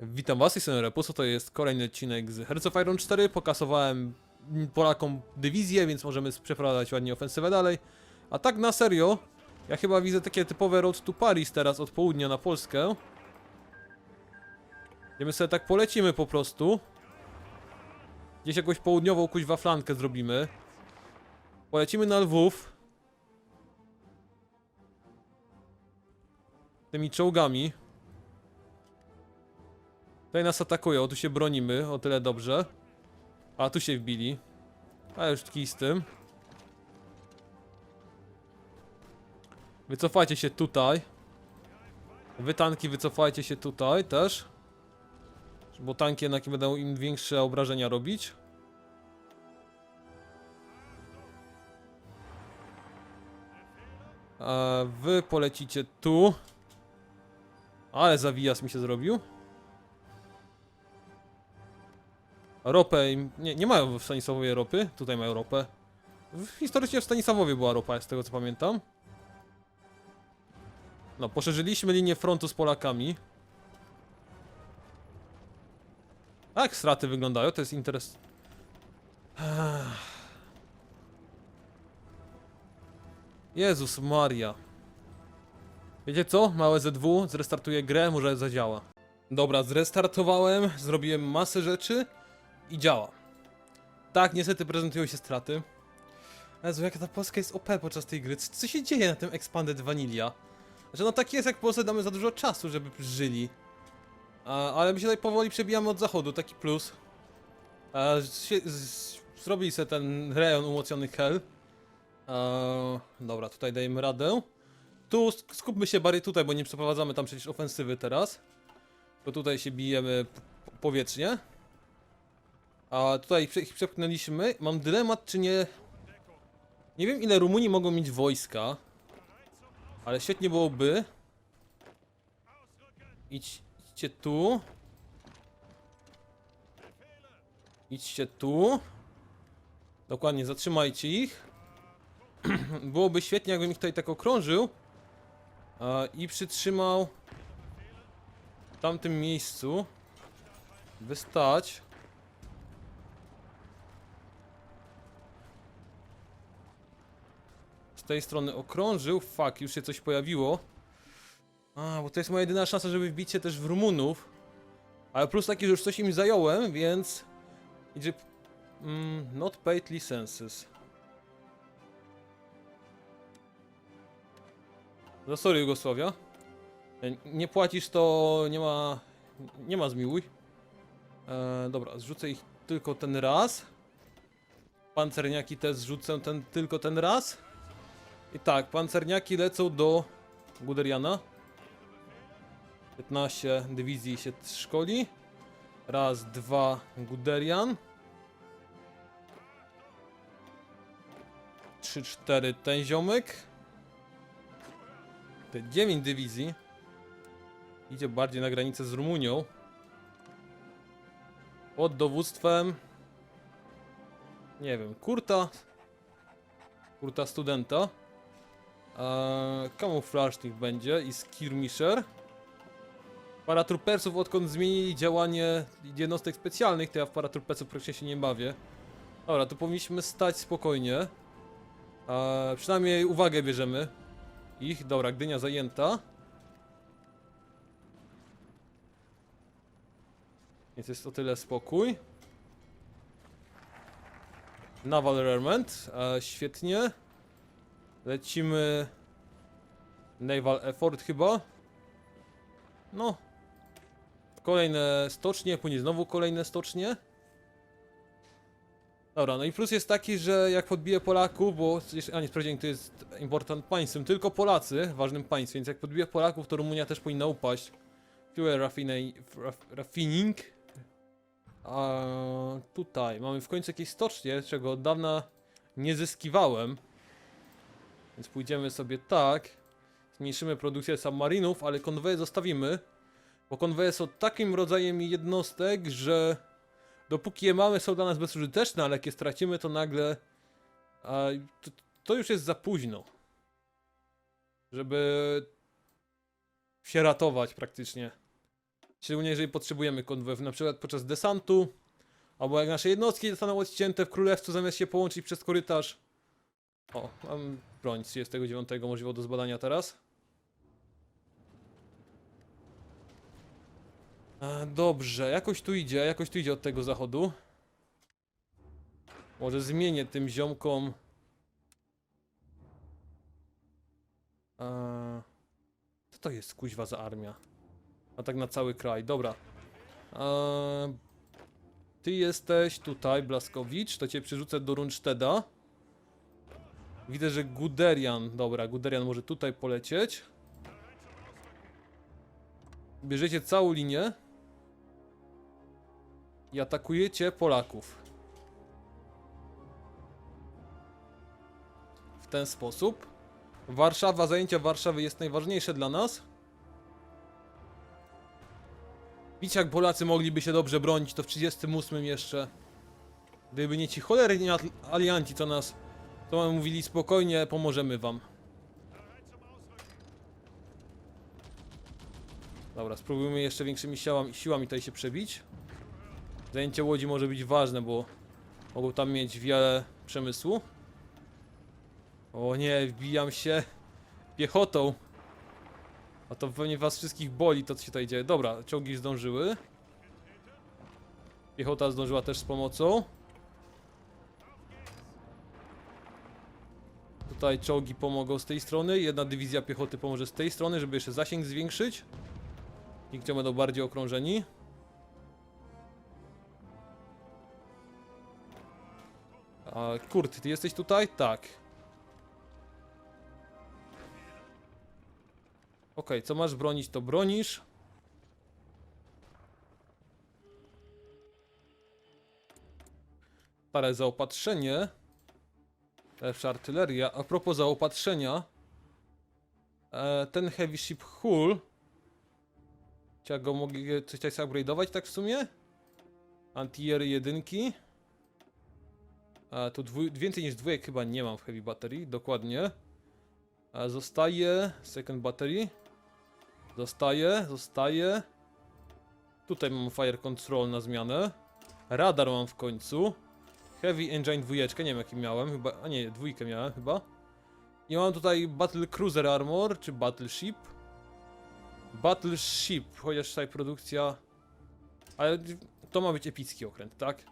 Witam was, jestem Repuso, to jest kolejny odcinek z Hearts of Iron 4. Pokasowałem Polakom dywizję, więc możemy przeprowadzać ładnie ofensywę dalej. A tak na serio, ja chyba widzę takie typowe road to Paris teraz od południa na Polskę. Gdzie my sobie tak polecimy po prostu. Gdzieś jakąś południową kuźwa flankę zrobimy. Polecimy na Lwów. Tymi czołgami. Tutaj nas atakują, tu się bronimy, o tyle dobrze. A, tu się wbili. A już kij z tym. Wycofajcie się tutaj. Wy tanki wycofajcie się tutaj też. Bo tanki jednak będą im większe obrażenia robić. Wy polecicie tu. Ale zawijas mi się zrobił. Ropę im... Nie, nie mają w Stanisławowie ropy. Tutaj mają ropę. W, historycznie w Stanisławowie była ropa, z tego co pamiętam. No, poszerzyliśmy linię frontu z Polakami. A jak straty wyglądają? To jest interes... Jezus Maria. Wiecie co? Małe ZW, zrestartuję grę, może zadziała. Dobra, zrestartowałem, zrobiłem masę rzeczy i działa. Tak, niestety prezentują się straty. Jezu, jaka ta Polska jest OP podczas tej gry. Co, się dzieje na tym Expanded Vanilla? Znaczy, no tak jest, jak Polsce damy za dużo czasu, żeby żyli. Ale my się tutaj powoli przebijamy od zachodu, taki plus. A, z, zrobili sobie ten rejon umocniony Hell. Dobra, tutaj dajemy radę. Tu sk- skupmy się bardziej tutaj, bo nie przeprowadzamy tam przecież ofensywy teraz. Bo tutaj się bijemy powietrznie. A tutaj ich przepchnęliśmy. Mam dylemat, czy nie... Nie wiem, ile Rumunii mogą mieć wojska. Ale świetnie byłoby... Idź, idźcie tu. Idźcie tu. Dokładnie, zatrzymajcie ich. Byłoby świetnie, jakbym ich tutaj tak okrążył. I przytrzymał... W tamtym miejscu. Wystać. Tej strony okrążył. Fuck, już się coś pojawiło. A, bo to jest moja jedyna szansa, żeby wbić się też w Rumunów. Ale plus taki, że już coś im zająłem, więc... Idzie... Mm, not paid licenses. No sorry Jugosławia. E, Nie płacisz to nie ma... Nie ma zmiłuj. E, dobra, zrzucę ich tylko ten raz. Pancerniaki też zrzucę ten, tylko ten raz. I tak, pancerniaki lecą do Guderiana. 15 dywizji się szkoli. Raz, dwa, Guderian. 3, 4, ten ziomek. Te 9 dywizji. Idzie bardziej na granicę z Rumunią. Pod dowództwem. Nie wiem, Kurta. Kurta studenta. Eee, będzie i skirmisher. Paratrupersów odkąd zmienili działanie jednostek specjalnych, to ja w paratrupersów praktycznie się nie bawię. Dobra, tu powinniśmy stać spokojnie. Eee, przynajmniej uwagę bierzemy. Ich, dobra, Gdynia zajęta. Więc jest o tyle spokój. Naval Rearment, e, świetnie. Lecimy. Naval Effort chyba. No. Kolejne stocznie, później znowu kolejne stocznie. Dobra, no i plus jest taki, że jak podbiję Polaków, bo a nie sprawdziłem, kto jest important państwem, tylko Polacy, ważnym państwem, więc jak podbiję Polaków, to Rumunia też powinna upaść. Fuel raffining, raf, raffining. A tutaj mamy w końcu jakieś stocznie, czego od dawna nie zyskiwałem. Więc pójdziemy sobie tak. Zmniejszymy produkcję submarinów, ale konwoje zostawimy. Bo konwoje są takim rodzajem jednostek, że dopóki je mamy są dla nas bezużyteczne, ale jak je stracimy to nagle a, to, to już jest za późno. Żeby się ratować praktycznie. Szczególnie jeżeli potrzebujemy konwojów, na przykład podczas desantu, albo jak nasze jednostki zostaną odcięte w królestwu zamiast się połączyć przez korytarz. O, mam broń z 39 możliwą do zbadania teraz. E, dobrze, jakoś tu idzie, jakoś tu idzie od tego zachodu. Może zmienię tym ziomkom. Eee, co to jest kuźwa za armia? A tak na cały kraj, dobra. Eee, ty jesteś tutaj, Blaskowicz, to cię przerzucę do Rundsteda. Widzę, że Guderian, dobra, Guderian może tutaj polecieć. Bierzecie całą linię i atakujecie Polaków. W ten sposób. Warszawa, zajęcie Warszawy jest najważniejsze dla nas. Widzicie jak Polacy mogliby się dobrze bronić, to w 38 jeszcze. Gdyby nie ci cholerni alianci, co nas... To mówili spokojnie, pomożemy wam. Dobra, spróbujmy jeszcze większymi siłami, siłami tutaj się przebić. Zajęcie Łodzi może być ważne, bo mogą tam mieć wiele przemysłu. O nie, wbijam się piechotą. A to pewnie was wszystkich boli to, co się tutaj dzieje. Dobra, czołgi zdążyły. Piechota zdążyła też z pomocą. Tutaj czołgi pomogą z tej strony. Jedna dywizja piechoty pomoże z tej strony, żeby jeszcze zasięg zwiększyć. I gdzie będą bardziej okrążeni. A, Kurt, ty jesteś tutaj? Tak. Okej, co masz bronić, to bronisz. Stare zaopatrzenie. Lepsza artyleria. A propos zaopatrzenia. E, ten Heavy Ship Hull. Czy go mogę coś tutaj upgrade'ować tak w sumie? Anti-air jedynki. A tu dwój, więcej niż dwójek chyba nie mam w Heavy Battery, dokładnie. A zostaje Second Battery. Zostaje, zostaje. Tutaj mam Fire Control na zmianę. Radar mam w końcu. Heavy Engine dwójeczkę, nie wiem jaki miałem, chyba, a nie, dwójkę miałem chyba. I mam tutaj Battle Cruiser Armor, czy Battleship. Battleship, chociaż tutaj produkcja... Ale to ma być epicki okręt, tak?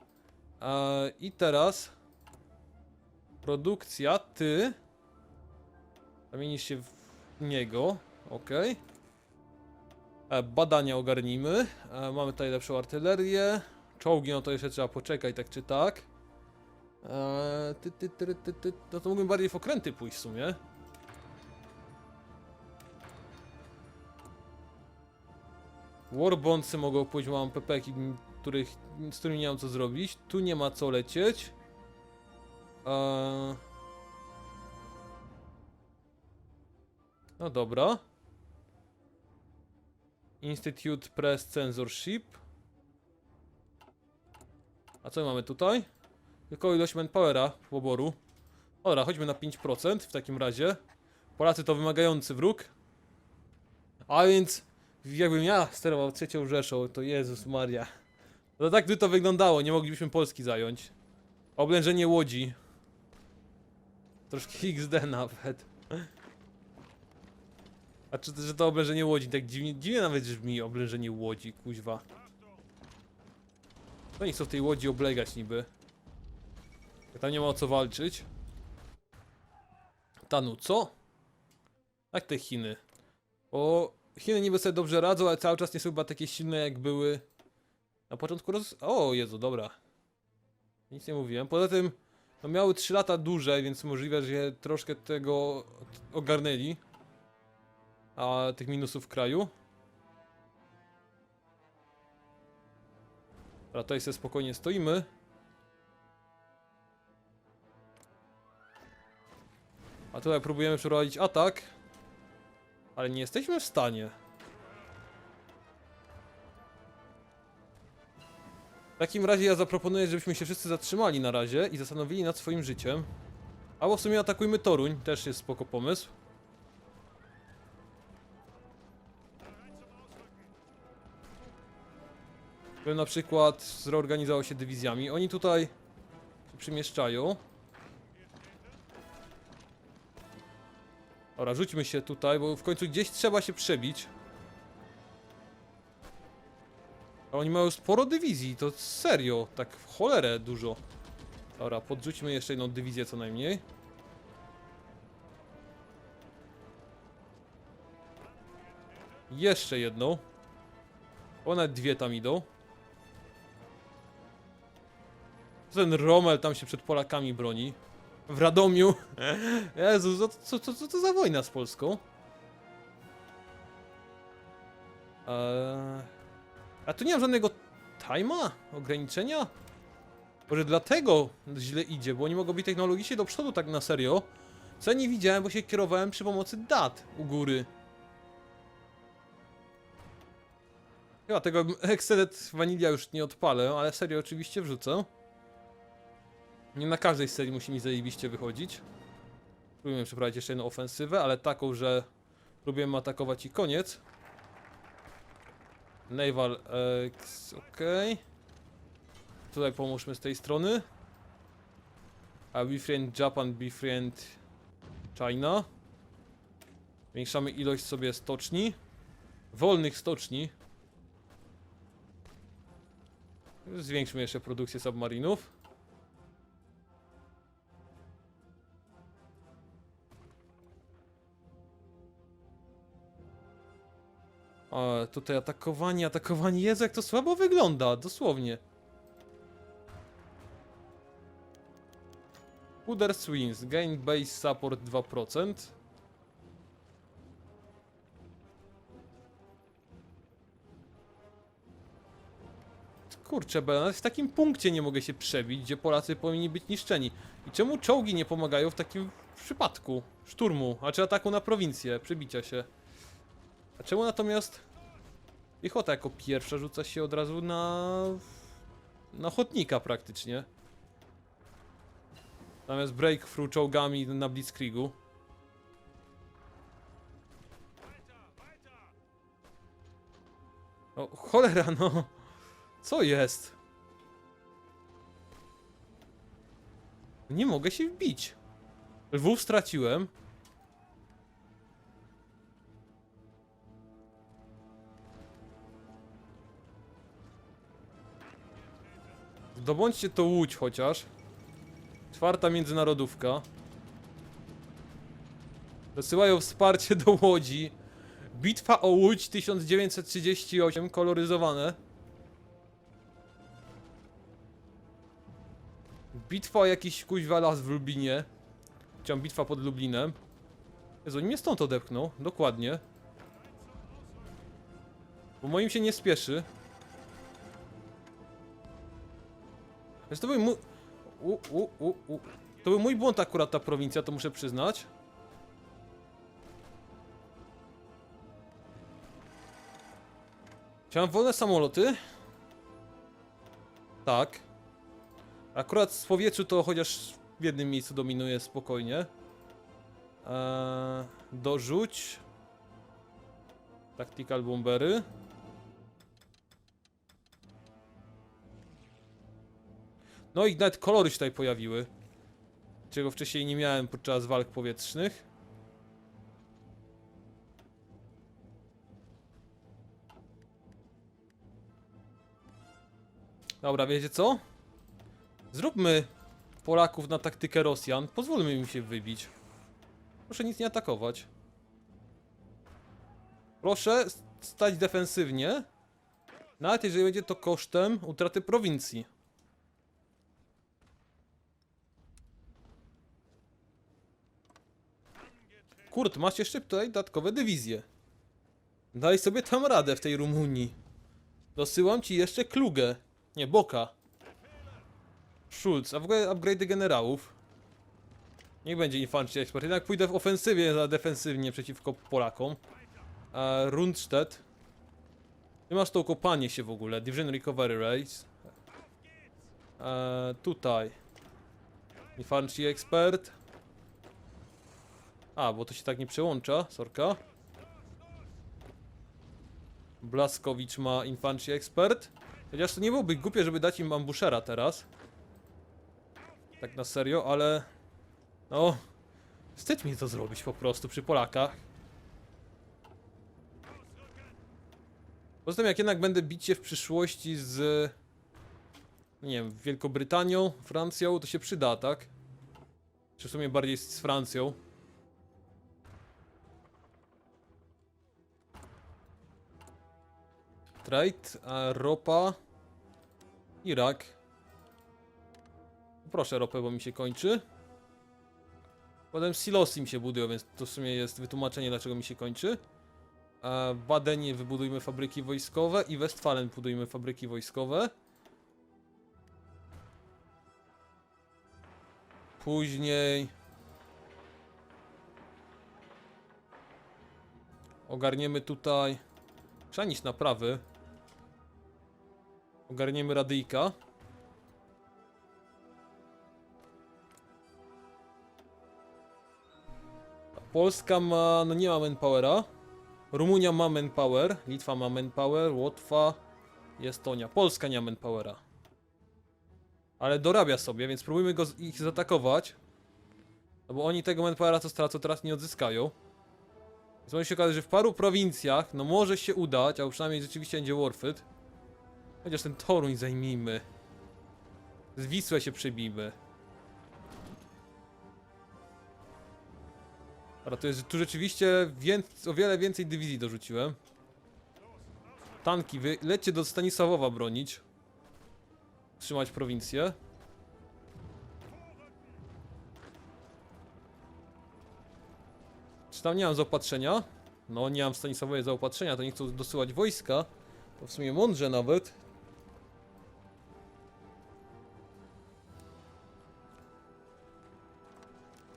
Eee, I teraz... Produkcja, ty... Zamienisz się w niego, okej. E, Badania ogarnijmy. E, Mamy tutaj lepszą artylerię. Czołgi, no to jeszcze trzeba poczekać, tak czy tak. E, ty, ty, ty, ty, ty, no to mógłbym bardziej w okręty pójść w sumie. Warbondsy mogą pójść, mam pepeki, których, z którymi nie mam co zrobić. Tu nie ma co lecieć. Eee... No dobra. Institute Press Censorship. A co mamy tutaj? Tylko ilość manpowera poboru. Dobra, chodźmy na 5% w takim razie. Polacy to wymagający wróg. A więc, jakbym ja sterował trzecią Rzeszą, to Jezus Maria. No tak by to wyglądało, nie moglibyśmy Polski zająć. Oblężenie Łodzi. Troszkę XD nawet. A czy, że to oblężenie Łodzi, tak dziwnie, dziwnie nawet brzmi oblężenie Łodzi, kuźwa. Oni chcą w tej Łodzi oblegać niby. Tam nie ma o co walczyć. Tanu, co? Jak te Chiny? O, Chiny niby sobie dobrze radzą, ale cały czas nie są chyba takie silne jak były na początku roz... O, Jezu, dobra. Nic nie mówiłem. Poza tym, no miały 3 lata dłużej, więc możliwe, że troszkę tego ogarnęli. A tych minusów w kraju. Dobra, tutaj sobie spokojnie stoimy. A tutaj próbujemy przeprowadzić atak. Ale nie jesteśmy w stanie. W takim razie ja zaproponuję, żebyśmy się wszyscy zatrzymali na razie i zastanowili nad swoim życiem. Albo w sumie atakujmy Toruń, też jest spoko pomysł. Bym na przykład zreorganizował się dywizjami. Oni tutaj się przemieszczają. Dobra, rzućmy się tutaj, bo w końcu gdzieś trzeba się przebić. A oni mają sporo dywizji, to serio, tak w cholerę dużo. Dobra, podrzućmy jeszcze jedną dywizję co najmniej. Jeszcze jedną. One dwie tam idą. Ten Rommel tam się przed Polakami broni. W Radomiu. Jezu, co, co, co, co to za wojna z Polską? Eee, a tu nie mam żadnego tajma? Ograniczenia? Może dlatego źle idzie, bo nie mogą być technologicznie do przodu tak na serio. Co ja nie widziałem, bo się kierowałem przy pomocy dat u góry. Ja tego Excedet Vanilla już nie odpalę, ale serio oczywiście wrzucę. Nie na każdej serii musi mi zajebiście wychodzić. Próbujemy przeprowadzić jeszcze jedną ofensywę, ale taką, że próbujemy atakować i koniec. Naval X, ok. Tutaj pomóżmy z tej strony. A befriend Japan, befriend China. Zwiększamy ilość sobie stoczni. Wolnych stoczni. Zwiększmy jeszcze produkcję submarinów. O, tutaj atakowanie, atakowanie. Jezu, jak to słabo wygląda, dosłownie. Uder Swings, gain base support 2%. Kurczę, bo w takim punkcie nie mogę się przebić, gdzie Polacy powinni być niszczeni. I czemu czołgi nie pomagają w takim przypadku szturmu, a czy ataku na prowincję, przebicia się? A czemu natomiast piechota jako pierwsza rzuca się od razu na... na ochotnika praktycznie? Zamiast breakthrough czołgami na Blitzkriegu. O, cholera no! Co jest? Nie mogę się wbić. Lwów straciłem. Zdobądźcie to łódź chociaż. Czwarta międzynarodówka. Dosyłają wsparcie do łodzi. Bitwa o Łódź 1938, koloryzowane. Bitwa o jakiś kuźwa las w Lublinie. Chciałem bitwa pod Lublinem. Jezu, oni mnie stąd odepchną, dokładnie. Bo moim się nie spieszy. Więc to był mój... U, u, u, u. To był mój błąd akurat ta prowincja, to muszę przyznać. Chciałem wolne samoloty. Tak. Akurat z powietrzu to chociaż w jednym miejscu dominuje spokojnie. Eee, dorzuć. Tactical bombery. No i nawet kolory się tutaj pojawiły. Czego wcześniej nie miałem podczas walk powietrznych. Dobra, wiecie co? Zróbmy Polaków na taktykę Rosjan. Pozwólmy im się wybić. Proszę nic nie atakować. Proszę stać defensywnie. Nawet jeżeli będzie to kosztem utraty prowincji. Kurt, masz jeszcze tutaj dodatkowe dywizje. Daj sobie tam radę w tej Rumunii. Dosyłam ci jeszcze Klugę. Nie, Boka. Schulz, a w ogóle upgrade generałów. Niech będzie infantry expert. Jednak pójdę w ofensywie za defensywnie przeciwko Polakom. E, Rundstedt. Ty masz to kopanie się w ogóle. Division Recovery Race. E, tutaj. Infantry expert. A, bo to się tak nie przełącza. Sorka. Blaskowicz ma infantry expert. Chociaż to nie byłoby głupie, żeby dać im ambushera teraz. Tak na serio, ale... No... Wstyd mi to zrobić po prostu przy Polakach. Poza tym jak jednak będę bić się w przyszłości z... Nie wiem, Wielką Brytanią, Francją, to się przyda, tak? Czy w sumie bardziej z Francją. Trade, ropa, Irak. Proszę ropę, bo mi się kończy. Potem silosy mi się budują, więc to w sumie jest wytłumaczenie, dlaczego mi się kończy. Badenie wybudujmy fabryki wojskowe i Westfalen budujmy fabryki wojskowe. Później... Ogarniemy tutaj... Trzeba naprawy. Ogarniemy radyjka. Polska ma... no nie ma manpowera. Rumunia ma manpower, Litwa ma manpower, Łotwa Estonia. Polska nie ma manpowera. Ale dorabia sobie, więc spróbujmy go ich zaatakować. No bo oni tego manpowera co stracą teraz nie odzyskają. Więc może się okazać, że w paru prowincjach, no może się udać, a przynajmniej rzeczywiście będzie worth it. Chociaż ten Toruń zajmijmy. Z Wisłę się przybijmy. Ale to jest, tu rzeczywiście o wiele więcej dywizji dorzuciłem. Tanki, wy lećcie do Stanisławowa bronić. Trzymać prowincję. Czy tam nie mam zaopatrzenia? No nie mam w Stanisławowie zaopatrzenia, to nie chcą dosyłać wojska. To w sumie mądrze nawet.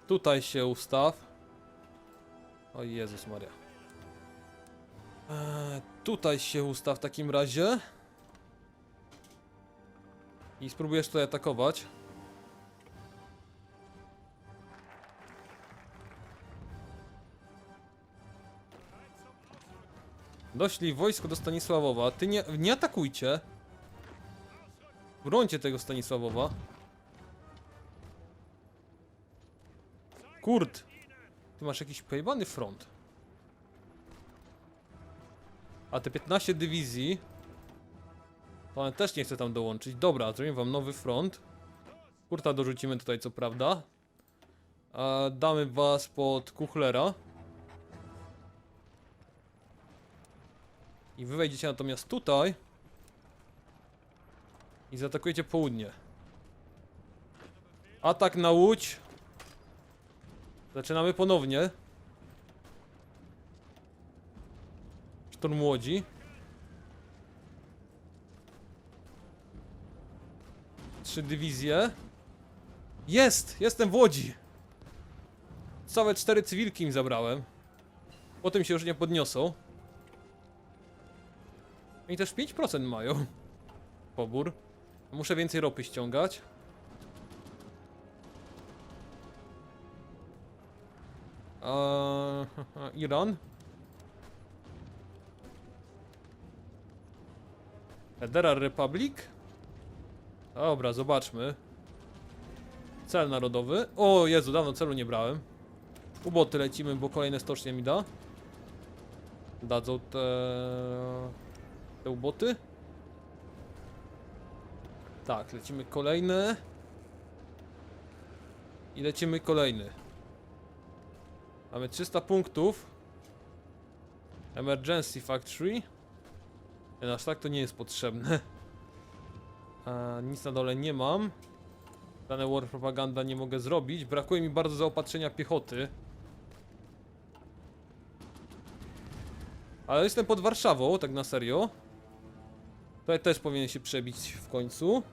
Tutaj się ustaw. O Jezus Maria. Eee, tutaj się ustaw w takim razie. I spróbujesz tutaj atakować. Doślij wojsko do Stanisławowa. Ty nie, nie atakujcie. Brońcie tego Stanisławowa. Kurt! Ty masz jakiś pojebany front. A te 15 dywizji... To one też nie chce tam dołączyć. Dobra, zrobimy wam nowy front. Kurta dorzucimy tutaj, co prawda. A damy was pod Kuchlera. I wy wejdziecie natomiast tutaj. I zaatakujecie południe. Atak na łódź. Zaczynamy ponownie. Szturm łodzi. Trzy dywizje. Jest! Jestem w Łodzi! Całe cztery cywilki im zabrałem. Potem się już nie podniosą. I też 5% mają. Pobór. Muszę więcej ropy ściągać. Eee, Iran. Federal Republic. Dobra, zobaczmy. Cel narodowy. O Jezu, dawno celu nie brałem. Uboty lecimy, bo kolejne stocznie mi da. Dadzą te... Te uboty. Tak, lecimy kolejne. I lecimy kolejny. Mamy 300 punktów. Emergency Factory. Nie, Aż tak to nie jest potrzebne. Nic na dole nie mam. Dane War Propaganda nie mogę zrobić. Brakuje mi bardzo zaopatrzenia piechoty. Ale jestem pod Warszawą, tak na serio. Tutaj też powinien się przebić w końcu.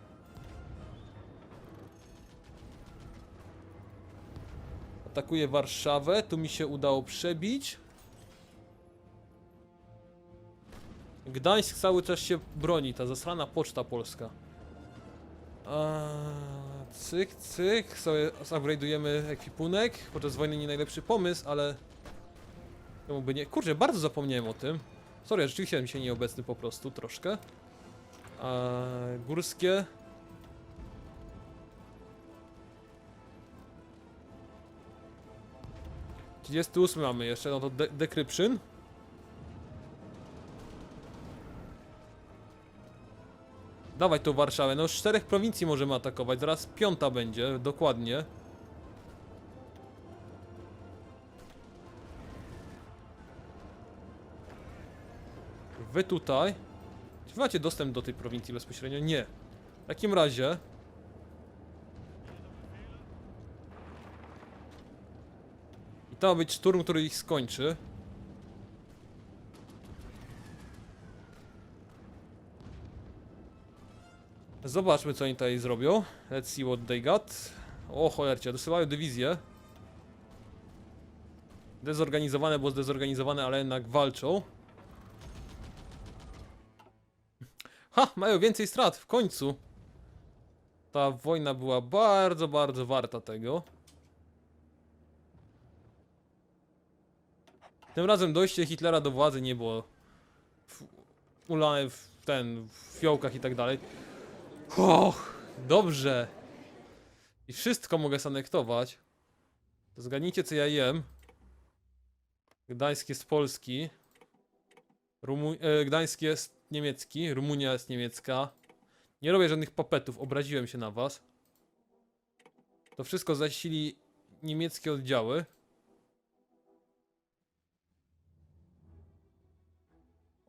Atakuje Warszawę, tu mi się udało przebić. Gdańsk cały czas się broni, ta zasrana poczta polska. A, cyk, cyk, sobie upgrade'ujemy ekwipunek. Podczas wojny nie najlepszy pomysł, ale... Czemu by nie... Kurczę, bardzo zapomniałem o tym. Sorry, rzeczywiście mi się nieobecny po prostu, troszkę. Eee, górskie. Trzydziesty ósmy mamy jeszcze, no to de decryption. Dawaj tą Warszawę, no z czterech prowincji możemy atakować, zaraz piąta będzie, dokładnie. Wy tutaj. Czy macie dostęp do tej prowincji bezpośrednio? Nie. W takim razie. I to ma być szturm, który ich skończy. Zobaczmy, co oni tutaj zrobią. Let's see what they got. O cholercie, dosyłają dywizję. Dezorganizowane, bo zdezorganizowane, ale jednak walczą. Ha! Mają więcej strat, w końcu. Ta wojna była bardzo, bardzo warta tego. Tym razem dojście Hitlera do władzy nie było w, ulane w ten, w fiołkach i tak dalej. Och, dobrze. I wszystko mogę zanektować. To zgadnijcie co ja jem. Gdańsk jest polski. Rumu e, Gdańsk jest niemiecki, Rumunia jest niemiecka. Nie robię żadnych papetów, obraziłem się na was. To wszystko zasili niemieckie oddziały.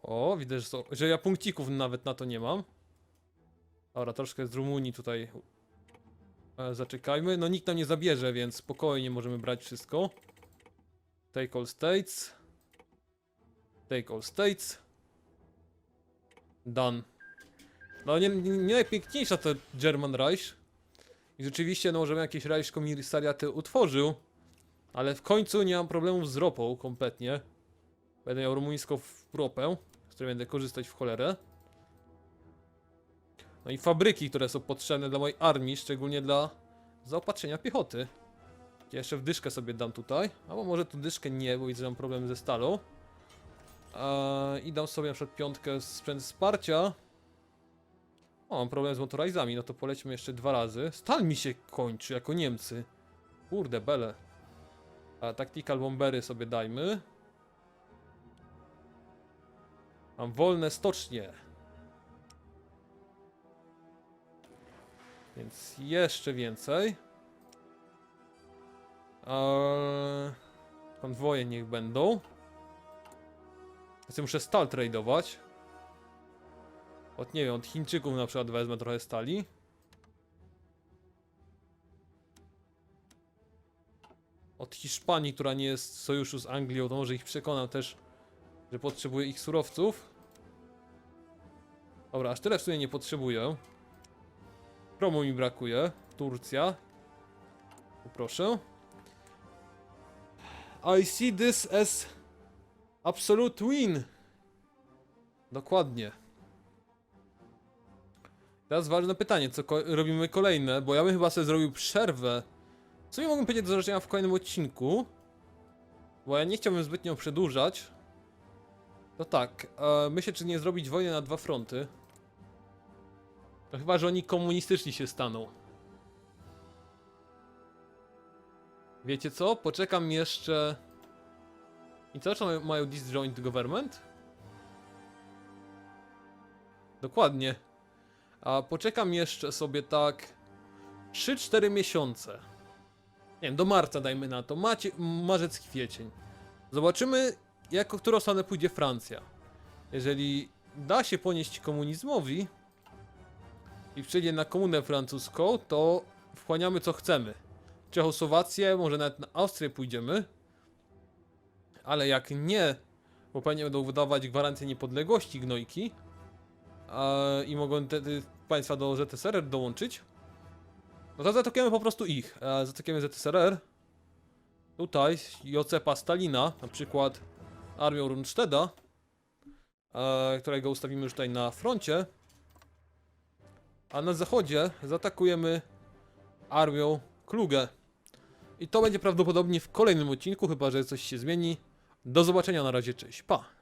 O, widzę, że, są, że ja punkcików nawet na to nie mam. Dobra, troszkę z Rumunii tutaj e, zaczekajmy. No nikt nam nie zabierze, więc spokojnie możemy brać wszystko. Take all states. Take all states. Done. No nie, nie, nie najpiękniejsza to German Reich. I rzeczywiście, no żebym jakieś Reich komisariaty utworzył. Ale w końcu nie mam problemów z ropą kompletnie. Będę miał rumuńską ropę, z której będę korzystać w cholerę. No i fabryki, które są potrzebne dla mojej armii, szczególnie dla zaopatrzenia piechoty. Ja jeszcze w dyszkę sobie dam tutaj. Albo może tu dyszkę nie, bo widzę, że mam problem ze stalą. Eee, I dam sobie na przykład piątkę sprzęt wsparcia. O, mam problem z motorizami, no to polećmy jeszcze dwa razy. Stal mi się kończy jako Niemcy. Kurde, bele. A tactical bombery sobie dajmy. Mam wolne stocznie. Więc jeszcze więcej. Eee, konwoje niech będą. Więc muszę stal tradeować. Od nie wiem, od Chińczyków na przykład wezmę trochę stali. Od Hiszpanii, która nie jest w sojuszu z Anglią, to może ich przekonam też, że potrzebuję ich surowców. Dobra, aż tyle w sumie nie potrzebuję. Promu mi brakuje. Turcja. Poproszę. I see this as absolute win. Dokładnie. Teraz ważne pytanie, co ko robimy kolejne, bo ja bym chyba sobie zrobił przerwę. Co nie mogłem powiedzieć do zobaczenia w kolejnym odcinku? Bo ja nie chciałbym zbytnio przedłużać. No tak, e, myślę, czy nie zrobić wojny na dwa fronty. No chyba, że oni komunistyczni się staną. Wiecie co? Poczekam jeszcze... I co, czy mają- disjoint government? Dokładnie. A poczekam jeszcze sobie tak 3-4 miesiące. Nie wiem, do marca dajmy na to. Macie, marzec, kwiecień. Zobaczymy, jak o którą stronę pójdzie Francja. Jeżeli da się ponieść komunizmowi i przejdzie na komunę francuską, to wchłaniamy co chcemy. Czechosłowację, może nawet na Austrię pójdziemy. Ale jak nie, bo pewnie będą wydawać gwarancję niepodległości gnojki, e, i mogą wtedy państwa do ZSRR dołączyć, no to zaatakujemy po prostu ich. E, zaatakujemy ZSRR. Tutaj Jocepa Stalina, na przykład armią Rundstedta, e, którego ustawimy już tutaj na froncie. A na zachodzie zaatakujemy armią Kluge. I to będzie prawdopodobnie w kolejnym odcinku, chyba że coś się zmieni. Do zobaczenia na razie, cześć, pa!